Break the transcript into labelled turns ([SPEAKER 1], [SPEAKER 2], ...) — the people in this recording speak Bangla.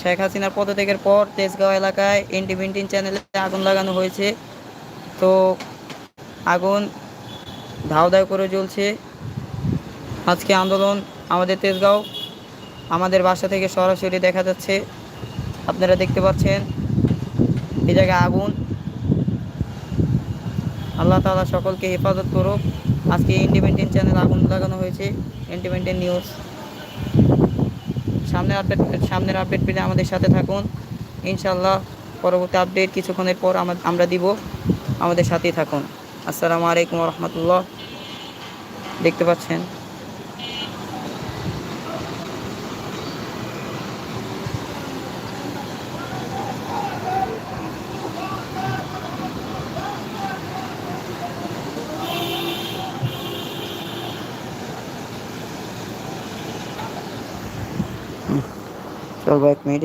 [SPEAKER 1] শেখ হাসিনার পদত্যাগের পর তেজগাঁও এলাকায় এনটি ভিন্টিন চ্যানেলে আগুন লাগানো হয়েছে। তো আগুন ধাও ধাও করে জ্বলছে। আজকে আন্দোলন আমাদের তেজগাঁও, আমাদের বাসা থেকে সরাসরি দেখা যাচ্ছে। আপনারা দেখতে পাচ্ছেন এই জায়গায় আগুন। আল্লাহ তালা সকলকে হেফাজত করুক। আজকে ইন্ডিপেন্ডেন্ট চ্যানেল আগুন লাগানো হয়েছে। Independent news. সামনের আপডেট সামনের আপডেট পেলে আমাদের সাথে থাকুন। ইনশাল্লাহ পরবর্তী আপডেট কিছুক্ষণের পর আমা- আমরা দিব। আমাদের সাথেই থাকুন। আসসালামু আলাইকুম রহমতুল্লাহ। দেখতে পাচ্ছেন? চলবো এক মিনিট